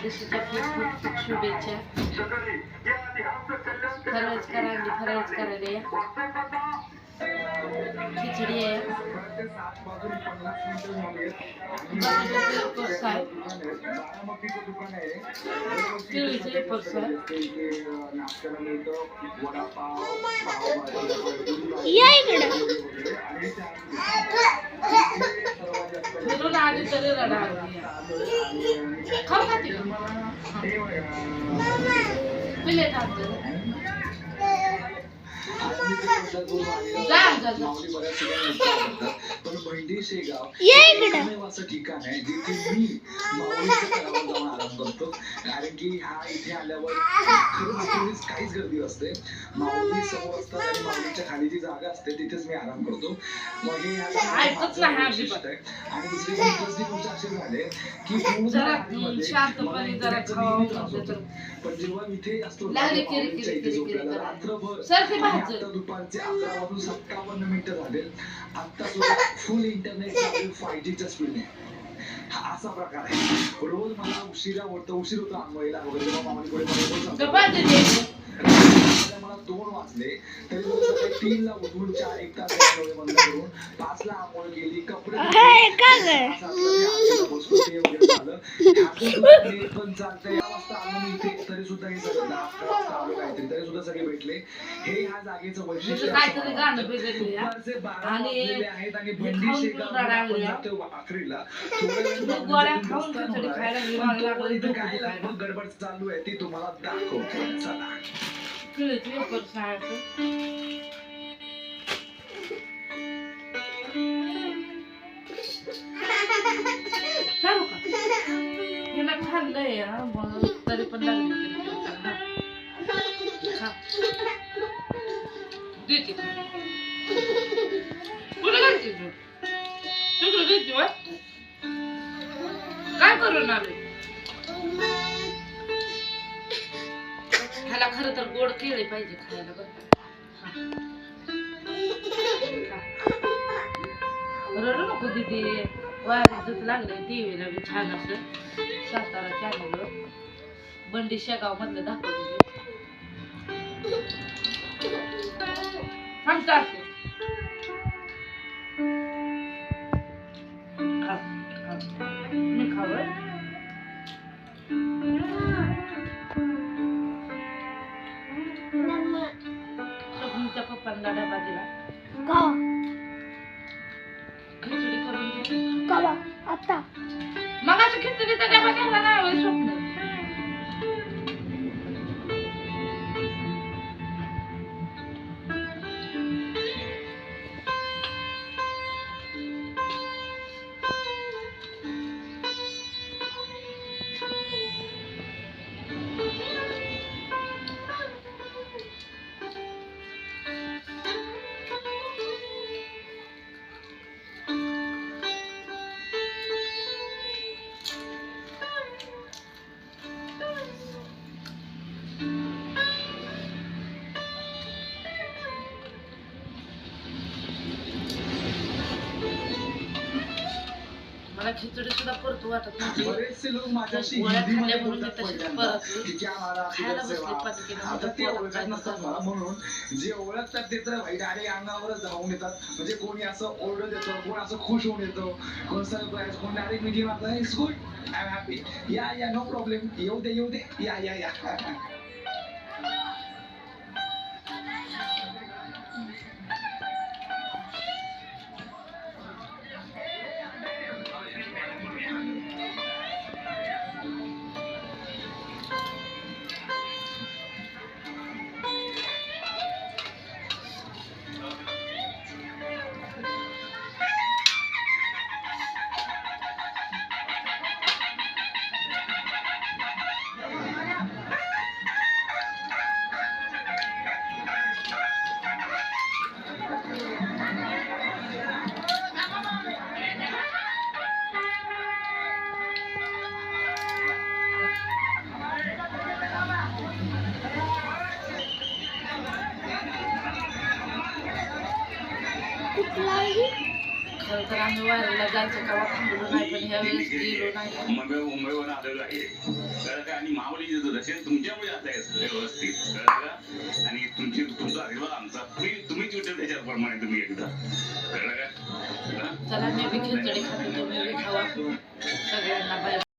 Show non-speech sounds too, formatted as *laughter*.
एकादशीच्या खूप खूप खूप शुभेच्छा. खरंच करा खरंच करायला या खिचडी आहे. बटाट्याचे आहे. आहे. या धुनु लाडी तरी रडावली खाऊ का ती? जा जा जा. *laughs* या इकडं. एकमेव असं ठिकाण आहे जिथे मी जाऊन आराम करतो कारण की हा इथे आल्यावर खरंच काहीच गर्दी असते. माऊली समोर असतात आणि माऊलीच्या खाली जी जागा असते तिथेच मी आराम करतो. मग हे. आणि दुसरी गोष्ट गोष्ट अशी झाली की पण जेव्हा इथे असतो रात्रभर दुपारचे अकरा वाजून सत्तावन्न मिनिटं झाले आता सुद्धा फुल इंटरनेट चालू फाय जीच्या स्पीडने हा असा प्रकार आहे. रोज मला उशिरा होतं उशीर होतो आंघोळीला वगैरे जेव्हा मामाने पुढे मला दोन वाजले तरी सकाळी तीनला उठून चार एक तास बंद करून पाचला आंघोळ केली कपडे वगैरे झालं. ह्यातून सुद्धा नेट पण चालतंय. या वाजता आलो मी इथे, तरी सुद्धा हे सगळं आलो काहीतरी, तरी सुद्धा सगळे भेटले हे ह्या जागेचं वैशिष्ट्य म्हणजे हा. आहेत आणि हे खाऊन शेगाव. जातोय आखरीला. *laughs* गडबड चालू आहे ती तुम्हाला दाखवतो चला आहे. चालू का हिला खाल्लंय मग तरी पण देते. कुठं घालते तू? तिकडं देते काय करून आले ह्याला खरं तर गोड केले पाहिजे खायला बरं रडू नको दीदी. वारा दूध लागलं देवीला बी छान असं. सातारा चॅनलवर बंडी शेगाव मधलं दाखवते. आता. मग असं खिचडीचा डबा घ्यायला नाही स्वप्न मला खिचडी सुद्धा परतू वाटत नव्हती. बरेचसे लोक माझ्याशी गोळ्या खाल्ल्या म्हणून मी परतली. खायला बसली म्हणून. जे ओळखतात ते तर आणि अंगावरच धावून येतात. म्हणजे कोणी असं ओरडत येतं कोण असं खुश होऊन येतो कोण सरप्राईज कोण डायरेक्ट मिठी मारता it's good I am happy yeah yeah no problem येऊ दे येऊ दे. या या या. *laughs* खरं तर आम्ही वारीला जायचं का? थांबलो नाही पण ह्या वेळेस गेलो नाही. मुंबई मुंबईवर आलेलो आहे. कळलं का? आणि दर्शन तुमच्यामुळे आता व्यवस्थित. कळलं का? आणि तुमची तुमचा आशीर्वाद आमचा. तुम्ही तुम्हीच विठ्ठल त्याच्याप्रमाणे तुम्ही एकदा. कळलं का? चला मी बी खिचडी खाते तुम्ही बी खावा. सगळ्यांना बाय.